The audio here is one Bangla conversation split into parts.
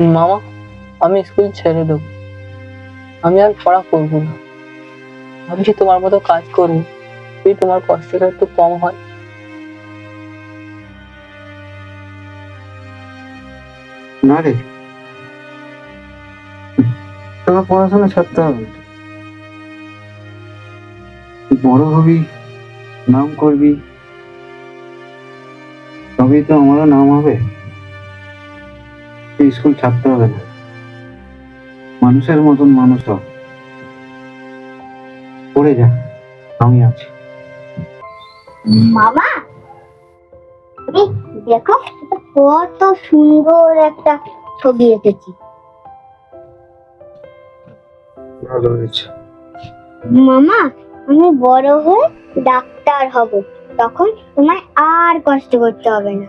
মামা, আমি স্কুল ছেড়ে দেবো। আমি আর পড়া করব না। আমি ভাবছি তোমার মতো কাজ করব যদি তোমার কষ্টটা একটু কম হয়। না রে। তোকে পড়াশোনা ছাড়তে হবে। বড় হবি, নাম করবি, তবেই তো আমারও নাম হবে। তুই স্কুল ছাড়তে হবে না। মানুষের মতন মানুষ পড়ে যা আমি আছি। মামা? দেখো কত সুন্দর একটা ছবি এঁকেছি। ভালো হয়েছে। মামা আমি বড় হয়ে ডাক্তার হব তখন তোমায় আর কষ্ট করতে হবে না।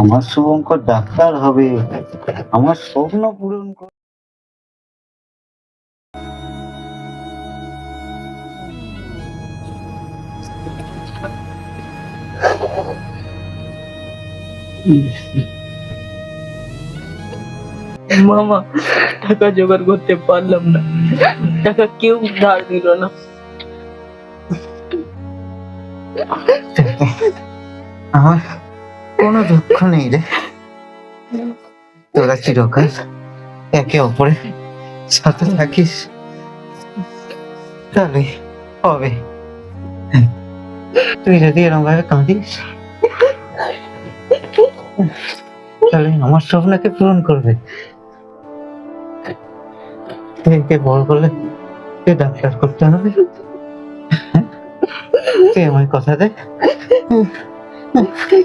আমার শুভঙ্কর ডাক্তার হবে। আমার স্বপ্ন পূরণ কর মামা টাকা জোগাড় করতে পারলাম না। টাকা কেউ ধার দিল না। আমার কোনো দুঃখ নেই রে। তোরা চিরকাল একে অপরের সাথে থাকিস। তাহলে হবে। তুই যদি এরকম ভাবে কাঁদিস, তাহলে আমার স্বপ্নকে পূরণ করবে। একে বড় করলে তুই ডাক্তার করতে হবে। তুই আমার কথা দে। তুই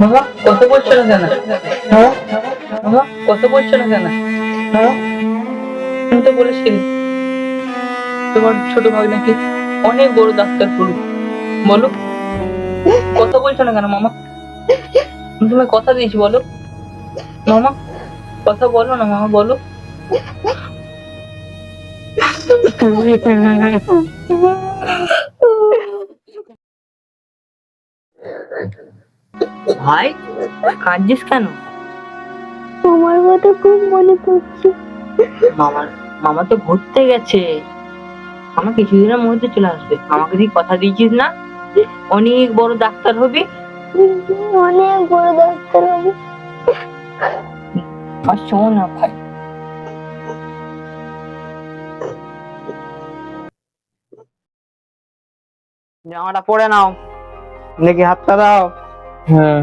মামা কত বলছো না? কেন হ্যাঁ? মামা কত বলছো না? কেন হ্যাঁ? তুমি তো বলেছিলে তোমার ছোট ভাই নাকি অনেক বড় ডাক্তার করুক বলো কথা বলছো না কেন মামা? তোমায় কথা দিয়েছি বলো। মামা কথা বলো না মামা বলো। ভাই কাঁদছিস কেন? তোমার কথা খুব মনে পড়ছে। মামার মামা তো ঘুরতে গেছে। মামা কিছুদিনের মধ্যে চলে আসবে। আমাকে তুই কথা দিয়েছিস না? অনেক বড় ডাক্তার হবি। অনেক বড় ডাক্তার হবে। আর শোন না ভাই। জামাটা পরে নাও। দেখি হাতটা দাও। হ্যাঁ।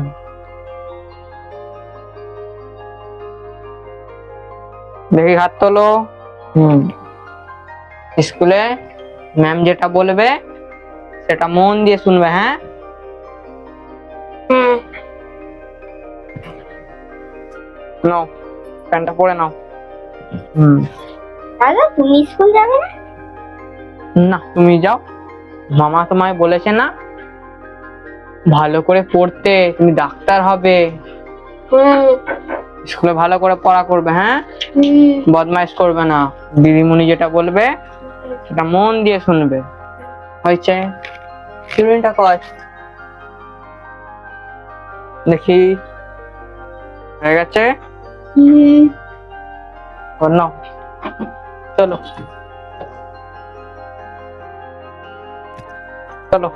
দেখি হাত তোলো। হুম। স্কুলে ম্যাম যেটা বলবে সেটা মন দিয়ে শুনবে হ্যাঁ? নাও প্যান্টটা পরে নাও। হুম। দাদা তুমি স্কুল যাবে না? না তুমি যাও। মামা তোমায় বলেছে না ভালো করে পড়তে, তুমি ডাক্তার হবে। স্কুলে ভালো করে পড়া করবে হ্যাঁ? বদমাইশ করবে না। দিদিমণি যেটা বলবে, সেটা মন দিয়ে শুনবে। হয়েছে? সিলিন্ডার কর দেখি। হয়ে গেছে? চলো। চলো।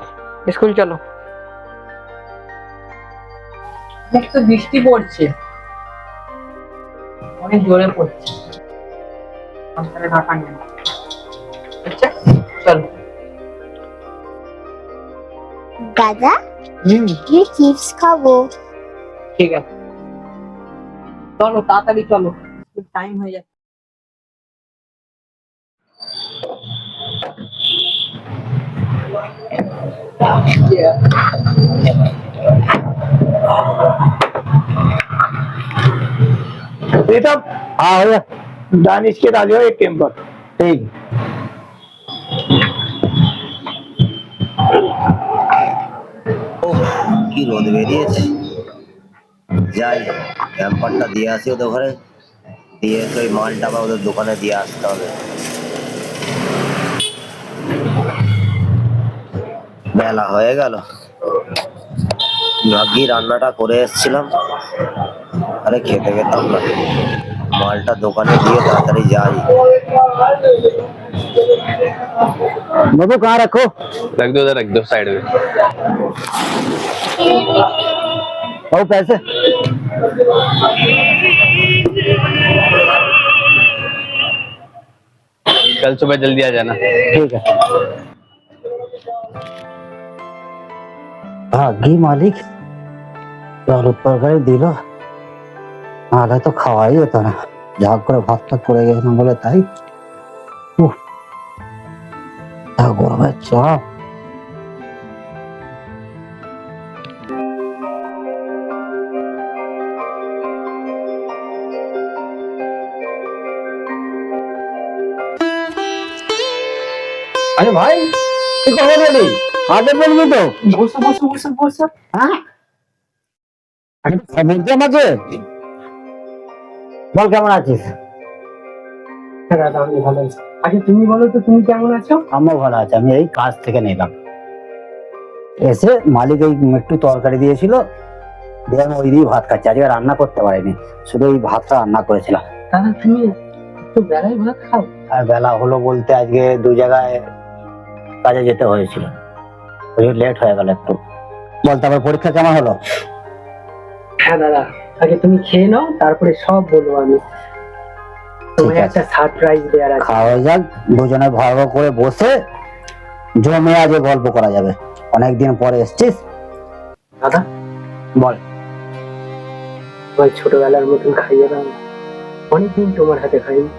স্কুল চলো। খুব তো বৃষ্টি পড়ছে। অনেক জোরে পড়ছে। আপনারা ঢাকা নেন আচ্ছা চলো। দাদা কি চিপস খাব। ঠিক আছে। চলো তাড়াতাড়ি চলো। টাইম হয়ে যাচ্ছে। Yeah. हाँ भैया दानिश के डालियो एक टेम्पर ठीक ওহ, কি রোদ বেরিয়েছে যাই ক্যাম্পারটা দিয়ে আসি ওদের ঘরে দিয়ে এসে ওই মালটা আবার ওদের দোকানে দিয়ে আসতে হবে বেলা হয়ে গেল ভাগ্যি রান্নাটা করে এসেছিলাম আরে খেতে পেতাম না মালটা দোকানে দিয়ে তাড়াতাড়ি যাই बाबू कहाँ रखो रख दो उधर रख दो साइड में और पैसे कल सुबह जल्दी आ जाना ठीक है ভাগ্যি মালিক জল তরকারি দিল নাহলে তো খাওয়াই যেত না। ঝাঁক করে ভাতটা করে গেছিলাম বলে তাই। গরমের চাপ আরে ভাই তুই এলি আগে বলবি তো? বসো বসো বসো বসো। হ্যাঁ? তো খবর আমাকে? বল কেমন আছিস? হ্যাঁ আমি ভালো আছি। আগে তুমি বলো তো তুমি কেমন আছো? আমিও ভালো আছি আমি এই কাজ থেকে নিলাম। এসে মালিক এই একটু তরকারি দিয়েছিল দিয়ে আমি ওই দিয়ে ভাত খাচ্ছি আজকে রান্না করতে পারিনি শুধু ওই ভাতটা রান্না করেছিলাম। দাদা তুমি একটু বেলায় ভাত খাও। আর বেলা হলো বলতে আজকে দু জায়গায় কাজে যেতে হয়েছিল ওই লেট হয়ে গেল একটু। বল তারপর পরীক্ষা কেমন হলো? হ্যাঁ দাদা। আগে তুমি খেয়ে নাও তারপরে সব বলব আমি। তোমায় একটা সারপ্রাইজ দেওয়ার আছে। খাওয়া যাক দুজনে ভালো করে বসে জমে আজকে গল্প করা যাবে। অনেকদিন পরে এসছিস। দাদা? বল। তোমার ছোটবেলার মতন খাইয়ে দাও। অনেকদিন তোমার হাতে খাইনি।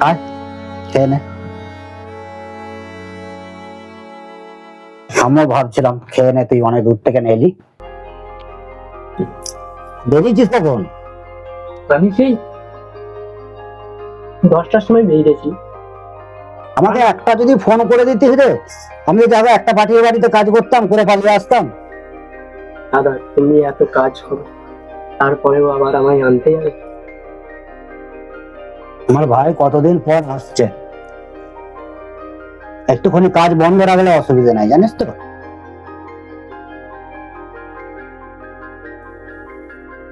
আয় খেয়ে নে। আমিও ভাবছিলাম খেয়ে নে তুই অনেক দূর থেকে এলি বেরিয়েছিস কখন? আমি সেই দশটার সময় বেরিয়েছি। আমাকে একটা যদি ফোন করে দিতিস রে আমি যাবে একটা পাঠিয়ে বাড়িতে কাজ করতাম করে পালিয়ে আসতাম। দাদা তুমি এত কাজ করো তারপরেও আবার আমায় আনতে যাবে? আমার ভাই কতদিন পর আসছে? একটুখানি কাজ বন্ধ রাখলে অসুবিধা নাই জানিস তো?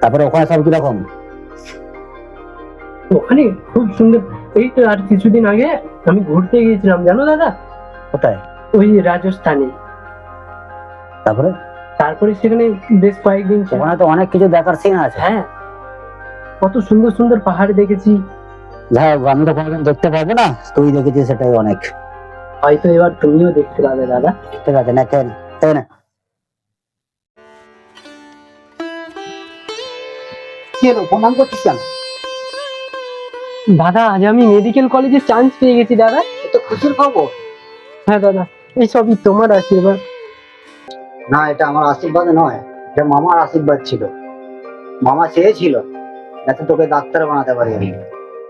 তারপরে ওখানে সব কীরকম? ওখানে খুব সুন্দর। এই তো আর কিছুদিন আগে আমি ঘুরতে গিয়েছিলাম জানো দাদা? কোথায়? ওই রাজস্থানে। তারপরে? তারপরে সেখানে বেশ কয়েকদিন ওখানে তো অনেক কিছু দেখার সিন আছে। হ্যাঁ। কত সুন্দর সুন্দর পাহাড় দেখেছি। যাই আমি তো কোনোদিন দেখতে পাবো না। তুই দেখেছিস সেটাই অনেক। হয়তো এবার তুমিও দেখতে পাবে দাদা। ঠিক আছে না খেয়ে নে, খেয়ে নে। কি হলো প্রণাম করছিস কেন? দাদা আজ আমি মেডিকেল কলেজে চান্স পেয়ে গেছি দাদা। তো খুশির খবর? হ্যাঁ দাদা এই সবই তোমার আশীর্বাদ। না এটা আমার আশীর্বাদ নয় এটা মামার আশীর্বাদ ছিল। মামা চেয়েছিল যাতে তোকে ডাক্তার বানাতে পারি আমি।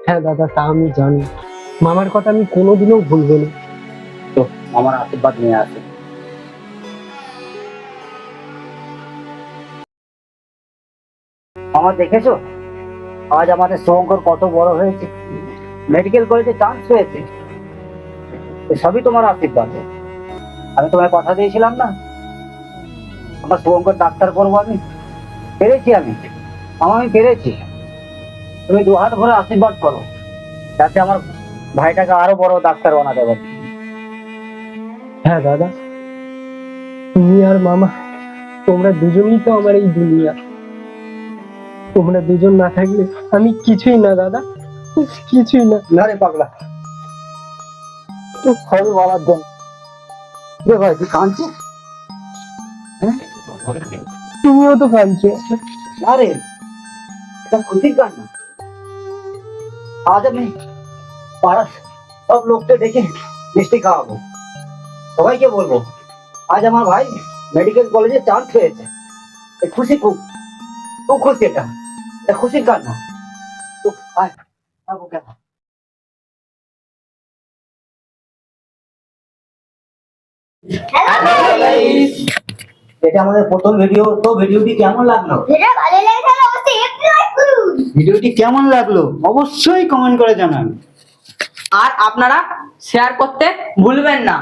হ্যাঁ দাদা তা আমি জানি। মামার কথা আমি কোনোদিনও ভুলবো না। তো মামার আশীর্বাদ নিয়ে আসে। মামা দেখেছ? আজ আমাদের শুভঙ্কর কত বড় হয়েছে। মেডিকেল কলেজে চান্স পেয়েছে। সবই তোমার আশীর্বাদ। আমি তোমায় কথা দিয়েছিলাম না? আমার শুভঙ্কর ডাক্তার করব আমি। পেরেছি আমি। আমার আমি পেরেছি। তুমি দু হাত ভরে আশীর্বাদ করো। যাতে আমার ভাইটাকে আরও বড় ডাক্তার বানাতে পারে। হ্যাঁ দাদা। তুমি আর মামা, তোমরা দুজনেই তো আমার এই দুনিয়া। তোমরা দুজন না থাকলে আমি কিছুই না দাদা। কিছুই না। না রে পাগলা। তুই খবর বলার জন্য। রে ভাই তুই কাঁদছিস? তুমিও তো কাঁদছো। না রে এটা খুশির কান্না আজ আমি পাড়ার সব লোককে ডেকে মিষ্টি খাওয়াবো। সবাইকে বলব আজ আমার ভাই মেডিকেল কলেজে চান্স পেয়েছে। খুশি খুব। খুব খুশি এটা। খুশির কান্না উফ, আয়, আয় বুকে এটা আমাদের প্রথম ভিডিও তো ভিডিওটি কেমন লাগল? অবশ্যই একটু লাইক করুন। ভিডিওটি কেমন লাগল? অবশ্যই কমেন্ট করে জানান। আর আপনারা শেয়ার করতে ভুলবেন না।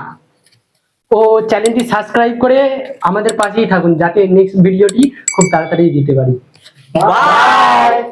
ও চ্যানেলটি সাবস্ক্রাইব করে আমাদের পাশেই থাকুন যাতে নেক্সট ভিডিওটি খুব তাড়াতাড়ি দিতে পারি। Bye. Bye.